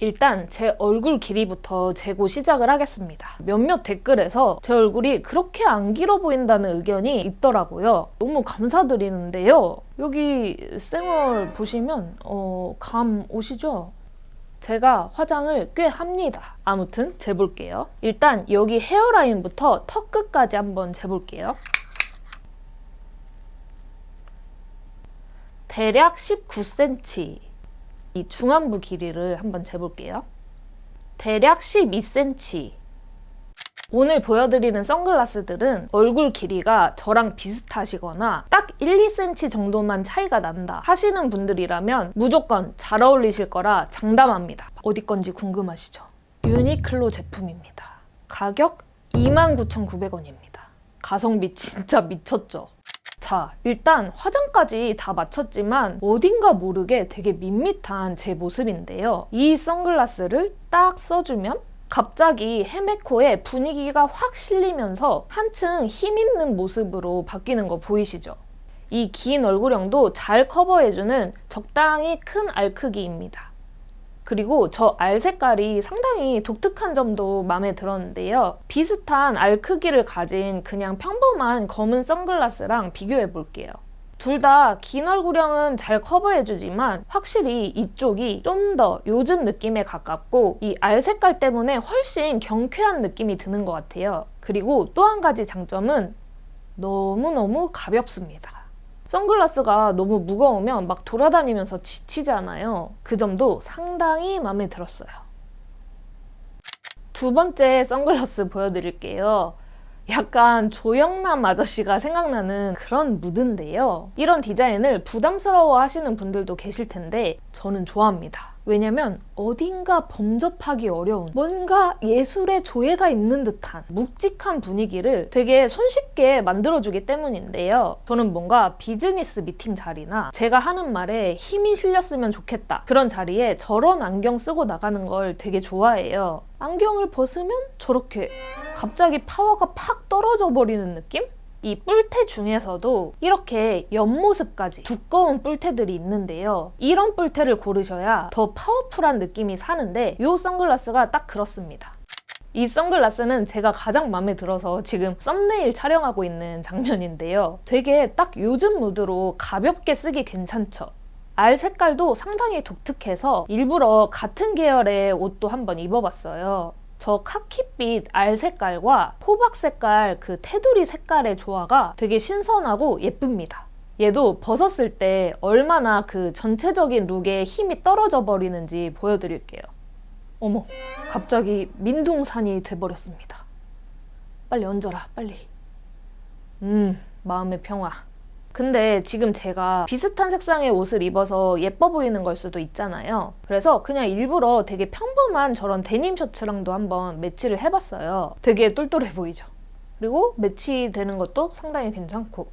일단 제 얼굴 길이부터 재고 시작을 하겠습니다. 몇몇 댓글에서 제 얼굴이 그렇게 안 길어 보인다는 의견이 있더라고요. 너무 감사드리는데요. 여기 쌩얼 보시면 어, 감 오시죠? 제가 화장을 꽤 합니다. 아무튼 재볼게요. 일단 여기 헤어라인부터 턱 끝까지 한번 재볼게요. 대략 19cm. 이 중안부 길이를 한번 재볼게요. 대략 12cm. 오늘 보여드리는 선글라스들은 얼굴 길이가 저랑 비슷하시거나 딱 1, 2cm 정도만 차이가 난다 하시는 분들이라면 무조건 잘 어울리실 거라 장담합니다. 어디 건지 궁금하시죠? 유니클로 제품입니다. 가격 29,900원입니다. 가성비 진짜 미쳤죠? 자, 일단 화장까지 다 마쳤지만 어딘가 모르게 되게 밋밋한 제 모습인데요. 이 선글라스를 딱 써주면 갑자기 헤메코의 분위기가 확 실리면서 한층 힘있는 모습으로 바뀌는 거 보이시죠? 이 긴 얼굴형도 잘 커버해주는 적당히 큰 알 크기입니다. 그리고 저 알 색깔이 상당히 독특한 점도 마음에 들었는데요. 비슷한 알 크기를 가진 그냥 평범한 검은 선글라스랑 비교해 볼게요. 둘 다 긴 얼굴형은 잘 커버해주지만 확실히 이쪽이 좀 더 요즘 느낌에 가깝고 이 알 색깔 때문에 훨씬 경쾌한 느낌이 드는 것 같아요. 그리고 또 한 가지 장점은 너무너무 가볍습니다. 선글라스가 너무 무거우면 막 돌아다니면서 지치잖아요. 그 점도 상당히 마음에 들었어요. 두 번째 선글라스 보여드릴게요. 약간 조영남 아저씨가 생각나는 그런 무드인데요. 이런 디자인을 부담스러워 하시는 분들도 계실 텐데 저는 좋아합니다. 왜냐면 어딘가 범접하기 어려운 뭔가 예술의 조예가 있는 듯한 묵직한 분위기를 되게 손쉽게 만들어주기 때문인데요. 저는 뭔가 비즈니스 미팅 자리나 제가 하는 말에 힘이 실렸으면 좋겠다. 그런 자리에 저런 안경 쓰고 나가는 걸 되게 좋아해요. 안경을 벗으면 저렇게 갑자기 파워가 팍 떨어져 버리는 느낌? 이 뿔테 중에서도 이렇게 옆모습까지 두꺼운 뿔테들이 있는데요. 이런 뿔테를 고르셔야 더 파워풀한 느낌이 사는데 이 선글라스가 딱 그렇습니다. 이 선글라스는 제가 가장 마음에 들어서 지금 썸네일 촬영하고 있는 장면인데요. 되게 딱 요즘 무드로 가볍게 쓰기 괜찮죠. 알 색깔도 상당히 독특해서 일부러 같은 계열의 옷도 한번 입어봤어요. 저 카키빛 알 색깔과 호박 색깔 그 테두리 색깔의 조화가 되게 신선하고 예쁩니다. 얘도 벗었을 때 얼마나 그 전체적인 룩에 힘이 떨어져 버리는지 보여드릴게요. 어머, 갑자기 민둥산이 돼버렸습니다. 빨리 얹어라, 빨리. 음, 마음의 평화. 근데 지금 제가 비슷한 색상의 옷을 입어서 예뻐 보이는 걸 수도 있잖아요. 그래서 그냥 일부러 되게 평범한 저런 데님 셔츠랑도 한번 매치를 해봤어요. 되게 똘똘해 보이죠? 그리고 매치되는 것도 상당히 괜찮고.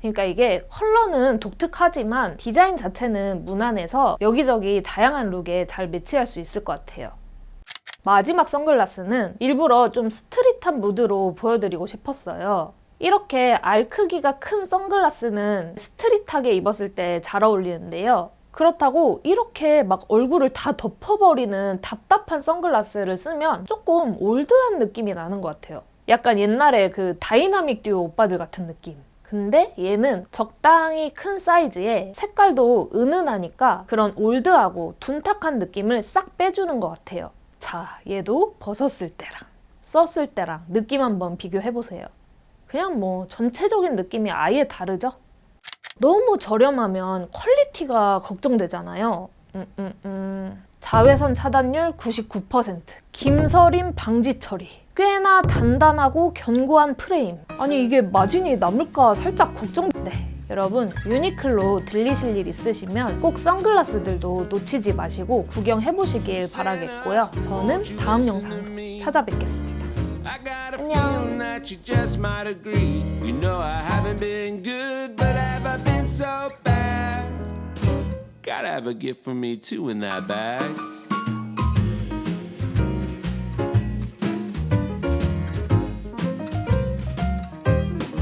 그러니까 이게 컬러는 독특하지만 디자인 자체는 무난해서 여기저기 다양한 룩에 잘 매치할 수 있을 것 같아요. 마지막 선글라스는 일부러 좀 스트릿한 무드로 보여드리고 싶었어요. 이렇게 알 크기가 큰 선글라스는 스트릿하게 입었을 때 잘 어울리는데요. 그렇다고 이렇게 막 얼굴을 다 덮어버리는 답답한 선글라스를 쓰면 조금 올드한 느낌이 나는 것 같아요. 약간 옛날에 그 다이나믹 듀오 오빠들 같은 느낌. 근데 얘는 적당히 큰 사이즈에 색깔도 은은하니까 그런 올드하고 둔탁한 느낌을 싹 빼주는 것 같아요. 자, 얘도 벗었을 때랑 썼을 때랑 느낌 한번 비교해보세요. 그냥 뭐 전체적인 느낌이 아예 다르죠? 너무 저렴하면 퀄리티가 걱정되잖아요. 음, 음, 음. 자외선 차단율 99%, 김서림 방지 처리, 꽤나 단단하고 견고한 프레임. 아니 이게 마진이 남을까 살짝 걱정. 네. 여러분 유니클로 들리실 일 있으시면 꼭 선글라스들도 놓치지 마시고 구경해 보시길 바라겠고요. 저는 다음 영상 찾아뵙겠습니다. I got a feeling that you just might agree. You know I haven't been good, but have I been so bad? Gotta have a gift for me too in that bag.